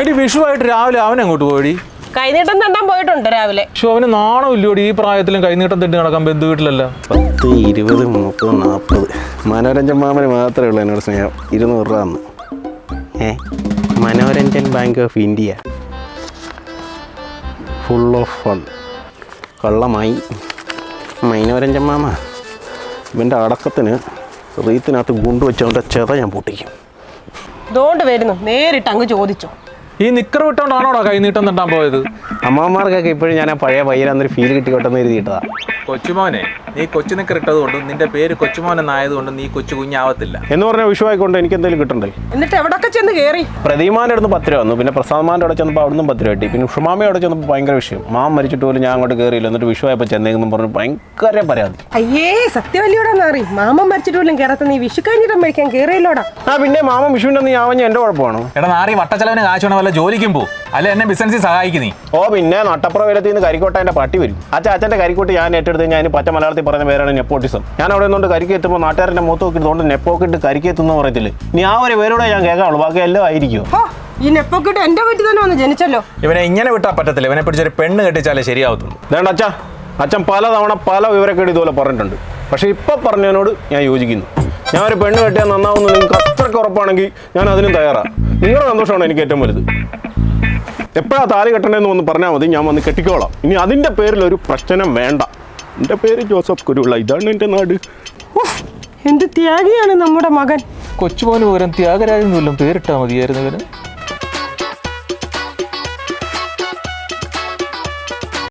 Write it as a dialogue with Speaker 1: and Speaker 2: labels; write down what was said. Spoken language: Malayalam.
Speaker 1: എടി വിഷുവായിട്ട് രാവിലെ അവൻ അങ്ങോട്ട് പോയി
Speaker 2: കൈനീട്ടം തണ്ടാൻ പോയിട്ടുണ്ട് രാവിലെ.
Speaker 1: പക്ഷെ അവന് നാണം ഇല്ലോടി ഈ പ്രായത്തിലും കൈനീട്ടം തെണ്ടി നടക്കാൻ ബന്ധു വീട്ടിലല്ല?
Speaker 3: പത്ത് ഇരുപത് മുപ്പത് നാൽപ്പത് മനോരഞ്ജൻ മാമന് മാത്രമേ ഉള്ളൂ എന്നോട് സ്നേഹം. ഇരുന്നൂറ് രൂപ തന്ന്. ഏ? Manoranjan bank of India. Full of fun കള്ളമായി. Manoranjan മാമ ഇവന്റെ അടക്കത്തിന് റീത്തിനകത്ത് ഗുണ്ടുവെച്ചവന്റെ ചെത ഞാൻ പൊട്ടിക്കും.
Speaker 2: ഇതുകൊണ്ട് വരുന്നു. നേരിട്ട് അങ്ങ് ചോദിച്ചോ.
Speaker 1: ഈ നിക്കർ വിട്ടോണ്ടാണോടാ കൈനീട്ടം തിണ്ടാൻ പോയത്?
Speaker 3: അമ്മമാർക്കൊക്കെ ഇപ്പോഴും ഞാൻ ആ പഴയ പയ്യനന്നൊരു ഫീൽ കിട്ടിക്കോട്ടെന്ന് എഴുതിയിട്ടതാ
Speaker 1: കൊച്ചുമോനെ നീ കൊച്ചു നിക്കർ ഇട്ടത് കൊണ്ടും നിന്റെ പേര് കൊച്ചുമോൻ എന്നായതുകൊണ്ടും നീ കൊച്ചു കുഞ്ഞാവത്തില്ല.
Speaker 3: എന്ന് പറഞ്ഞ വിഷുവായിക്കൊണ്ട് എനിക്ക് എന്തെങ്കിലും കിട്ടണ്ടേ?
Speaker 2: എന്നിട്ട് എവിടൊക്കെ ചെന്ന് കയറി
Speaker 3: പ്രദീമാന്റെ അടുത്ത് പത്ത് രൂപ വന്നു. പിന്നെ പ്രസാദ്മാന്റെ അവിടെ ചെന്നപ്പോൾ അവിടുന്ന് പത്ത് രൂപ കിട്ടി. പിന്നെ ഉഷമാമയുടെ അവിടെ ചെന്നപ്പോൾ ഭയങ്കര വിഷയം. മാം മരിച്ചിട്ട് പോലും ഞാൻ അങ്ങോട്ട് കയറിയില്ല എന്നിട്ട് വിഷുവായപ്പോൾ ചെന്നേന്ന് പറഞ്ഞു ഭയങ്കര പരാതി.
Speaker 2: അയ്യേ സത്യവല്ലിയോടാ അറി മാമൻ മരിച്ചിട്ട് പോലും കയറാത്ത നീ വിഷു കഴിഞ്ഞിട്ടും മേടിക്കാൻ കയറിയില്ലോടാ
Speaker 3: ആ പിന്നെ മാമ വിഷുവിന്റെ നീ ആവഞ്ഞ എന്റെ കുഴപ്പമാണോ?
Speaker 1: എടാ നാറി വട്ടച്ചെലവിന് കാശ് വേണം വല്ല ജോലിക്കും പോ. അല്ല എന്നെ ബിസിനസ്സിൽ സഹായിക്കുന്നു നീ.
Speaker 3: ഓ പിന്നെ നട്ടപ്പുറ വിലത്തിൽ നിന്ന് കരിക്കോട്ടേന്റെ പട്ടി വരും. അച്ഛാ അച്ഛന്റെ കരിക്കോട്ട് ഞാൻ ഏറ്റെടുത്ത് ഞാൻ പച്ച മലയാളത്തിൽ പറയുന്ന പേരാണ് നെപ്പോട്ടിസം ഞാൻ അവിടെ നിന്നുകൊണ്ട് കരിക്ക് എത്തുമ്പോൾ നാട്ടുകാരന്റെ മുഖത്ത് നോക്കി ഇതുകൊണ്ട് നെപ്പോക്കിട്ട് കരിക്ക് എത്തുന്നു പറയത്തില്ലേ? നീ ആ ഒരു പേരോടെ ഞാൻ കേൾക്കാവുള്ളൂ. ബാക്കി എല്ലാം ആയിരിക്കും.
Speaker 2: ഈ നെപ്പോക്കിട്ട് എന്റെ വീട്ടിൽ തന്നെ വന്ന് ജനിച്ചല്ലോ.
Speaker 1: ഇവനെ ഇങ്ങനെ വിട്ടാൽ പറ്റത്തില്ല. ഇവനെ പിടിച്ചൊരു പെണ്ണ് കെട്ടിച്ചാലേ ശരിയാവത്തുള്ളൂ.
Speaker 3: വേണ്ട അച്ഛാ. അച്ഛൻ പലതവണ പല വിവരക്കേട് ഇതുപോലെ പറഞ്ഞിട്ടുണ്ട്. പക്ഷേ ഇപ്പം പറഞ്ഞതിനോട് ഞാൻ യോജിക്കുന്നു. ഞാൻ ഒരു പെണ്ണ് കെട്ടിയാൽ നന്നാവുന്ന നിങ്ങൾക്ക് അത്രയ്ക്ക് ഉറപ്പാണെങ്കിൽ ഞാൻ അതിനും തയ്യാറാണ് നിങ്ങളുടെ സന്തോഷമാണ് എനിക്ക് ഏറ്റവും വലുത്. എപ്പോഴാ താലി കെട്ടണമെന്ന് ഒന്ന് പറഞ്ഞാൽ മതി ഞാൻ വന്ന് കെട്ടിക്കോളാം. ഇനി അതിന്റെ പേരിൽ ഒരു പ്രശ്നം വേണ്ട. എന്റെ പേര് ജോസഫ് കുരുള്ള ഇതാണ് എന്റെ നാട്.
Speaker 2: എന്ത് ത്യാഗിയാണ് നമ്മുടെ മകൻ?
Speaker 1: കൊച്ചുപോലെ പകരം ത്യാഗരാജൻ വല്ലതും പേരിട്ടാൽ മതിയായിരുന്നു ഇവന്.